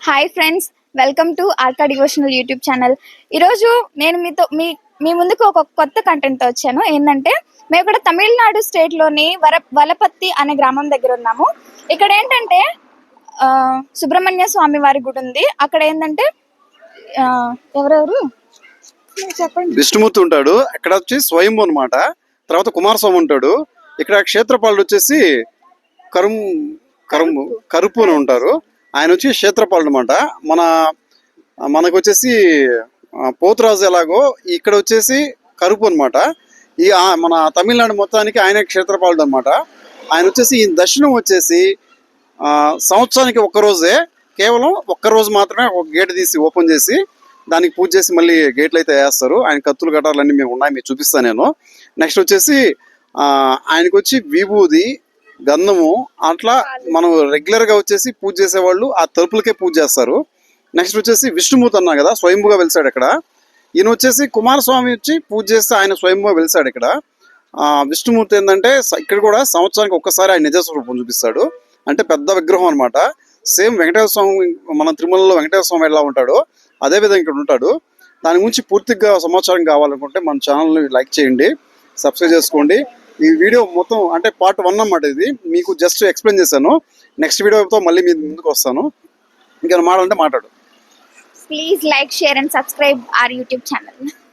Hi friends welcome to Arka devotional YouTube channel ఈరోజు నేను మీతో మీ మీ ముందుకు ఒక కొత్త కంటెంట్తో వచ్చాను. ఏంటంటే మేము ఇక్కడ తమిళనాడు స్టేట్లోని వర వలపత్తి అనే గ్రామం దగ్గర ఉన్నాము. ఇక్కడ ఏంటంటే ఆ, సుబ్రహ్మణ్య స్వామి వారి గుడి ఉంది. అక్కడ ఏంటంటే ఎవరెవరు? చెప్పండి. విష్ణుమూర్తి ఉంటాడు. అక్కడ వచ్చి స్వయంభూ అనమాట తర్వాత కుమారస్వామి ఉంటాడు. ఇక్కడ క్షేత్రపాలుడు వచ్చేసి కరుం కరుం కరుపు అని ఉంటారు. ఆయన వచ్చి క్షేత్రపాలు అనమాట మన మనకు వచ్చేసి పోతురాజు ఎలాగో ఇక్కడ వచ్చేసి కరుపు అనమాట ఈ మన తమిళనాడు మొత్తానికి ఆయన క్షేత్రపాలుడు అనమాట ఆయన వచ్చేసి ఈ దర్శనం వచ్చేసి సంవత్సరానికి ఒక్క రోజే కేవలం ఒక్క రోజు మాత్రమే ఒక గేట్ తీసి ఓపెన్ చేసి దానికి పూజ చేసి మళ్ళీ గేట్లు అయితే వేస్తారు. ఆయన కత్తులు కట్టాలు అన్నీ మేము ఉన్నాయి మీకు చూపిస్తాను నేను. నెక్స్ట్ వచ్చేసి ఆయనకు వచ్చి విభూది గంధము అట్లా మనం రెగ్యులర్గా వచ్చేసి పూజ చేసేవాళ్ళు ఆ తలుపులకే పూజ చేస్తారు. నెక్స్ట్ వచ్చేసి విష్ణుమూర్తి అన్నా కదా స్వయంభుగా వెలిసాడు ఇక్కడ ఈయన వచ్చేసి కుమారస్వామి వచ్చి పూజ చేస్తే ఆయన స్వయంభుగా వెలిసాడు ఇక్కడ. విష్ణుమూర్తి ఏంటంటే ఇక్కడ కూడా సంవత్సరానికి ఒక్కసారి ఆయన నిజస్వరూపం చూపిస్తాడు. అంటే పెద్ద విగ్రహం అనమాట సేమ్ వెంకటేశ్వర స్వామి మన తిరుమలలో వెంకటేశ్వర స్వామి ఎలా ఉంటాడో అదే విధంగా ఇక్కడ ఉంటాడు. దాని గురించి పూర్తిగా సమాచారం కావాలనుకుంటే మన ఛానల్ని లైక్ చేయండి సబ్స్క్రైబ్ చేసుకోండి. ఈ వీడియో మొత్తం అంటే పార్ట్ వన్ అన్నమాట ఇది. మీకు జస్ట్ ఎక్స్ప్లెయిన్ చేశాను. నెక్స్ట్ వీడియోతో మళ్ళీ మీ ముందుకు వస్తాను. ఇంకా మాట్లాడంటే మాట్లాడు. Please like share and subscribe our YouTube channel